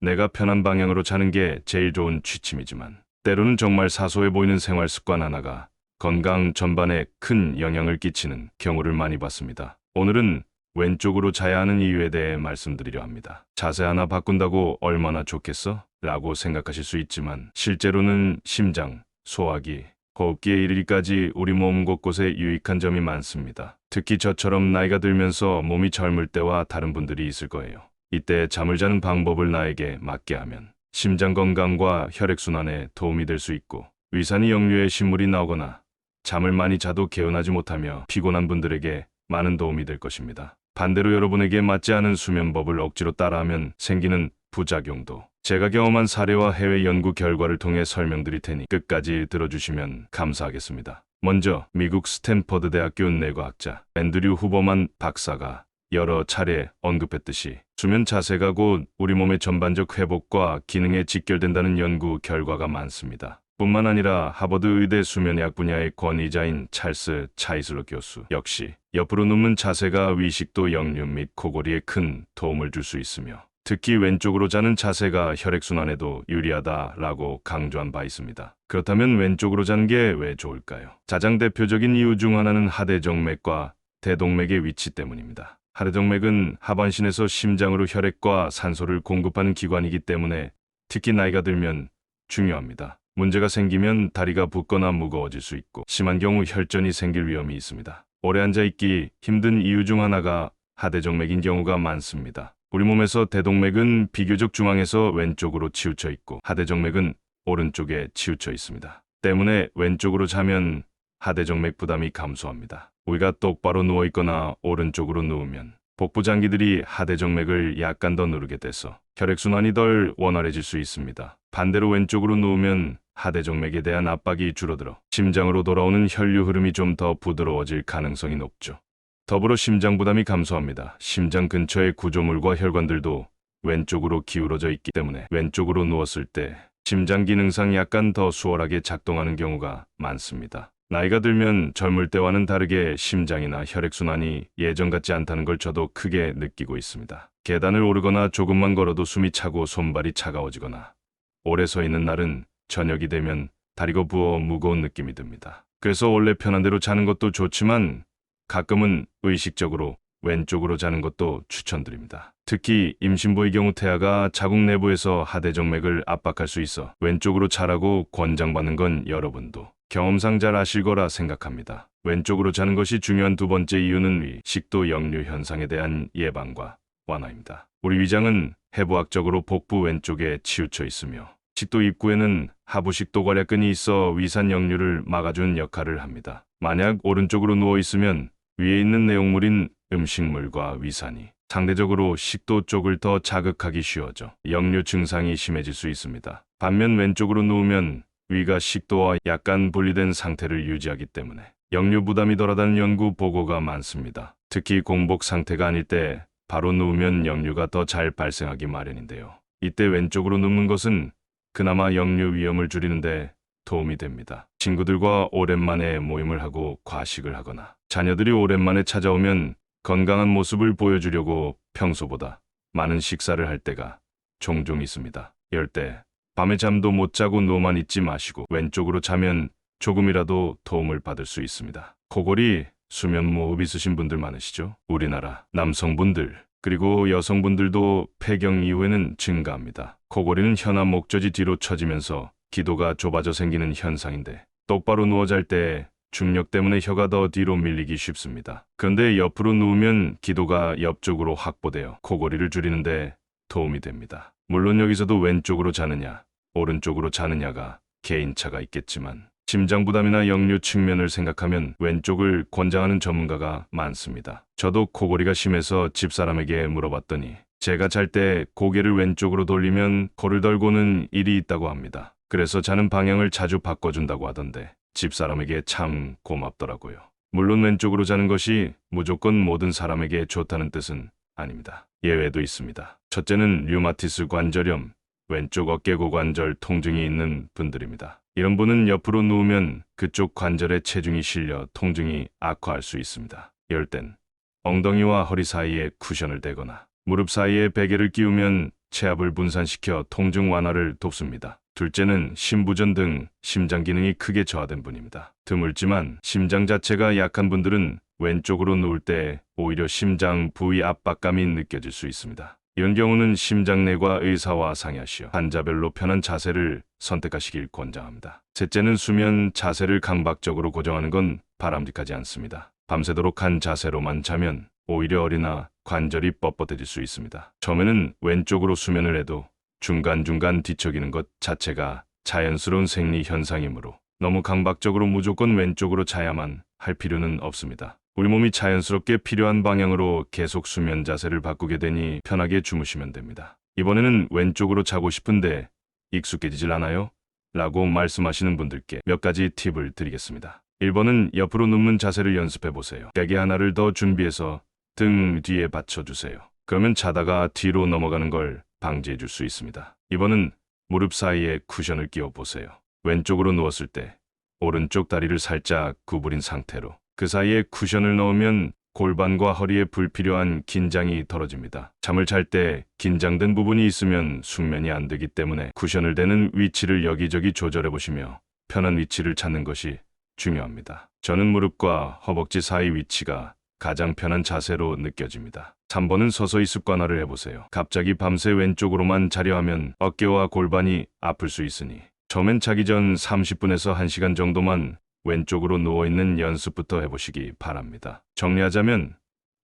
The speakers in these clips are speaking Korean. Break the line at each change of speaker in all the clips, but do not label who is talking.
내가 편한 방향으로 자는 게 제일 좋은 취침이지만 때로는 정말 사소해 보이는 생활 습관 하나가 건강 전반에 큰 영향을 끼치는 경우를 많이 봤습니다. 오늘은 왼쪽으로 자야 하는 이유에 대해 말씀드리려 합니다. 자세 하나 바꾼다고 얼마나 좋겠어? 라고 생각하실 수 있지만 실제로는 심장, 소화기, 호흡기에 이르기까지 우리 몸 곳곳에 유익한 점이 많습니다. 특히 저처럼 나이가 들면서 몸이 젊을 때와 다른 분들이 있을 거예요. 이때 잠을 자는 방법을 나에게 맞게 하면 심장 건강과 혈액순환에 도움이 될 수 있고 위산이 역류해 신물이 나오거나 잠을 많이 자도 개운하지 못하며 피곤한 분들에게 많은 도움이 될 것입니다. 반대로 여러분에게 맞지 않은 수면법을 억지로 따라하면 생기는 부작용도 제가 경험한 사례와 해외 연구 결과를 통해 설명드릴 테니 끝까지 들어주시면 감사하겠습니다. 먼저 미국 스탠퍼드 대학교 뇌과학자 앤드류 후버만 박사가 여러 차례 언급했듯이 수면 자세가 곧 우리 몸의 전반적 회복과 기능에 직결된다는 연구 결과가 많습니다. 뿐만 아니라 하버드 의대 수면의학 분야의 권위자인 찰스 차이슬러 교수 역시 옆으로 눕는 자세가 위식도 역류 및 코골이에 큰 도움을 줄 수 있으며 특히 왼쪽으로 자는 자세가 혈액순환에도 유리하다라고 강조한 바 있습니다. 그렇다면 왼쪽으로 자는 게 왜 좋을까요? 가장 대표적인 이유 중 하나는 하대정맥과 대동맥의 위치 때문입니다. 하대정맥은 하반신에서 심장으로 혈액과 산소를 공급하는 기관이기 때문에 특히 나이가 들면 중요합니다. 문제가 생기면 다리가 붓거나 무거워질 수 있고 심한 경우 혈전이 생길 위험이 있습니다. 오래 앉아 있기 힘든 이유 중 하나가 하대정맥인 경우가 많습니다. 우리 몸에서 대동맥은 비교적 중앙에서 왼쪽으로 치우쳐 있고 하대정맥은 오른쪽에 치우쳐 있습니다. 때문에 왼쪽으로 자면 하대정맥 부담이 감소합니다. 우리가 똑바로 누워 있거나 오른쪽으로 누우면 복부 장기들이 하대정맥을 약간 더 누르게 돼서 혈액순환이 덜 원활해질 수 있습니다. 반대로 왼쪽으로 누우면 하대정맥에 대한 압박이 줄어들어 심장으로 돌아오는 혈류 흐름이 좀 더 부드러워질 가능성이 높죠. 더불어 심장 부담이 감소합니다. 심장 근처의 구조물과 혈관들도 왼쪽으로 기울어져 있기 때문에 왼쪽으로 누웠을 때 심장 기능상 약간 더 수월하게 작동하는 경우가 많습니다. 나이가 들면 젊을 때와는 다르게 심장이나 혈액순환이 예전 같지 않다는 걸 저도 크게 느끼고 있습니다. 계단을 오르거나 조금만 걸어도 숨이 차고 손발이 차가워지거나 오래 서 있는 날은 저녁이 되면 다리가 부어 무거운 느낌이 듭니다. 그래서 원래 편한 대로 자는 것도 좋지만 가끔은 의식적으로 왼쪽으로 자는 것도 추천드립니다. 특히 임신부의 경우 태아가 자궁 내부에서 하대정맥을 압박할 수 있어 왼쪽으로 자라고 권장받는 건 여러분도 경험상 잘 아실 거라 생각합니다. 왼쪽으로 자는 것이 중요한 두 번째 이유는 위 식도 역류 현상에 대한 예방과 완화입니다. 우리 위장은 해부학적으로 복부 왼쪽에 치우쳐 있으며 식도 입구에는 하부식도 괄약근이 있어 위산 역류를 막아주는 역할을 합니다. 만약 오른쪽으로 누워 있으면 위에 있는 내용물인 음식물과 위산이 상대적으로 식도 쪽을 더 자극하기 쉬워져 역류 증상이 심해질 수 있습니다. 반면 왼쪽으로 누우면 위가 식도와 약간 분리된 상태를 유지하기 때문에 역류 부담이 덜하다는 연구 보고가 많습니다. 특히 공복 상태가 아닐 때 바로 누우면 역류가 더 잘 발생하기 마련인데요. 이때 왼쪽으로 눕는 것은 그나마 역류 위험을 줄이는데 도움이 됩니다. 친구들과 오랜만에 모임을 하고 과식을 하거나 자녀들이 오랜만에 찾아오면 건강한 모습을 보여주려고 평소보다 많은 식사를 할 때가 종종 있습니다. 때 밤에 잠도 못 자고 누워만 있지 마시고 왼쪽으로 자면 조금이라도 도움을 받을 수 있습니다. 코골이, 수면 무호흡 있으신 분들 많으시죠? 우리나라 남성분들 그리고 여성분들도 폐경 이후에는 증가합니다. 코골이는 혀나 목젖이 뒤로 처지면서 기도가 좁아져 생기는 현상인데 똑바로 누워 잘 때 중력 때문에 혀가 더 뒤로 밀리기 쉽습니다. 그런데 옆으로 누우면 기도가 옆쪽으로 확보되어 코골이를 줄이는데 도움이 됩니다. 물론 여기서도 왼쪽으로 자느냐, 오른쪽으로 자느냐가 개인차가 있겠지만 심장 부담이나 역류 측면을 생각하면 왼쪽을 권장하는 전문가가 많습니다. 저도 코골이가 심해서 집사람에게 물어봤더니 제가 잘 때 고개를 왼쪽으로 돌리면 코를 덜고는 일이 있다고 합니다. 그래서 자는 방향을 자주 바꿔준다고 하던데 집사람에게 참 고맙더라고요. 물론 왼쪽으로 자는 것이 무조건 모든 사람에게 좋다는 뜻은 아닙니다. 예외도 있습니다. 첫째는 류마티스 관절염, 왼쪽 어깨 고 관절 통증이 있는 분들입니다. 이런 분은 옆으로 누우면 그쪽 관절에 체중이 실려 통증이 악화할 수 있습니다. 이럴 땐 엉덩이와 허리 사이에 쿠션을 대거나 무릎 사이에 베개를 끼우면 체압을 분산시켜 통증 완화를 돕습니다. 둘째는 심부전 등 심장 기능이 크게 저하된 분입니다. 드물지만 심장 자체가 약한 분들은 왼쪽으로 누울 때 오히려 심장 부위 압박감이 느껴질 수 있습니다. 이런 경우는 심장내과 의사와 상의하시어 환자별로 편한 자세를 선택하시길 권장합니다. 셋째는 수면 자세를 강박적으로 고정하는 건 바람직하지 않습니다. 밤새도록 한 자세로만 자면 오히려 어리나 관절이 뻣뻣해질 수 있습니다. 처음에는 왼쪽으로 수면을 해도 중간중간 뒤척이는 것 자체가 자연스러운 생리 현상이므로 너무 강박적으로 무조건 왼쪽으로 자야만 할 필요는 없습니다. 우리 몸이 자연스럽게 필요한 방향으로 계속 수면 자세를 바꾸게 되니 편하게 주무시면 됩니다. 이번에는 왼쪽으로 자고 싶은데 익숙해지질 않아요? 라고 말씀하시는 분들께 몇 가지 팁을 드리겠습니다. 1번은 옆으로 눕는 자세를 연습해 보세요. 베개 하나를 더 준비해서 등 뒤에 받쳐주세요. 그러면 자다가 뒤로 넘어가는 걸 방지해 줄 수 있습니다. 2번은 무릎 사이에 쿠션을 끼워 보세요. 왼쪽으로 누웠을 때 오른쪽 다리를 살짝 구부린 상태로 그 사이에 쿠션을 넣으면 골반과 허리에 불필요한 긴장이 덜어집니다. 잠을 잘 때 긴장된 부분이 있으면 숙면이 안 되기 때문에 쿠션을 대는 위치를 여기저기 조절해 보시며 편한 위치를 찾는 것이 중요합니다. 저는 무릎과 허벅지 사이 위치가 가장 편한 자세로 느껴집니다. 3번은 서서히 습관화를 해보세요. 갑자기 밤새 왼쪽으로만 자려 하면 어깨와 골반이 아플 수 있으니 처음엔 자기 전 30분에서 1시간 정도만 왼쪽으로 누워있는 연습부터 해보시기 바랍니다. 정리하자면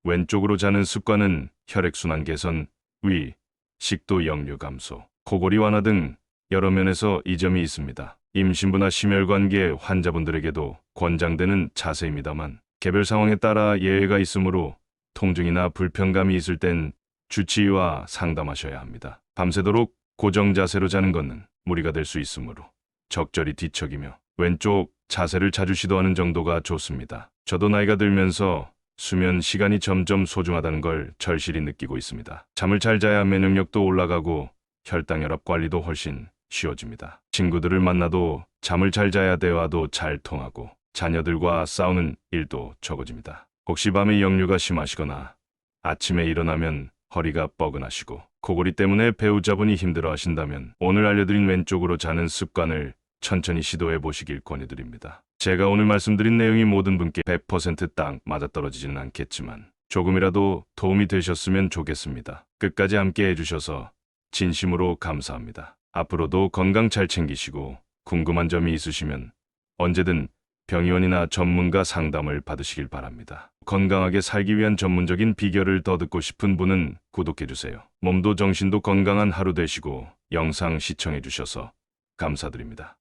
왼쪽으로 자는 습관은 혈액순환 개선, 위, 식도 역류 감소, 코골이 완화 등 여러 면에서 이점이 있습니다. 임신부나 심혈관계 환자분들에게도 권장되는 자세입니다만 개별 상황에 따라 예외가 있으므로 통증이나 불편감이 있을 땐 주치의와 상담하셔야 합니다. 밤새도록 고정 자세로 자는 것은 무리가 될 수 있으므로 적절히 뒤척이며 왼쪽 자세를 자주 시도하는 정도가 좋습니다. 저도 나이가 들면서 수면 시간이 점점 소중하다는 걸 절실히 느끼고 있습니다. 잠을 잘 자야 면역력도 올라가고 혈당 혈압 관리도 훨씬 쉬워집니다. 친구들을 만나도 잠을 잘 자야 대화도 잘 통하고 자녀들과 싸우는 일도 적어집니다. 혹시 밤에 역류가 심하시거나 아침에 일어나면 허리가 뻐근하시고 코골이 때문에 배우자분이 힘들어 하신다면 오늘 알려드린 왼쪽으로 자는 습관을 천천히 시도해 보시길 권해드립니다. 제가 오늘 말씀드린 내용이 모든 분께 100%딱 맞아떨어지지는 않겠지만 조금이라도 도움이 되셨으면 좋겠습니다. 끝까지 함께 해주셔서 진심으로 감사합니다. 앞으로도 건강 잘 챙기시고 궁금한 점이 있으시면 언제든 병의원이나 전문가 상담을 받으시길 바랍니다. 건강하게 살기 위한 전문적인 비결을 더 듣고 싶은 분은 구독해주세요. 몸도 정신도 건강한 하루 되시고 영상 시청해주셔서 감사드립니다.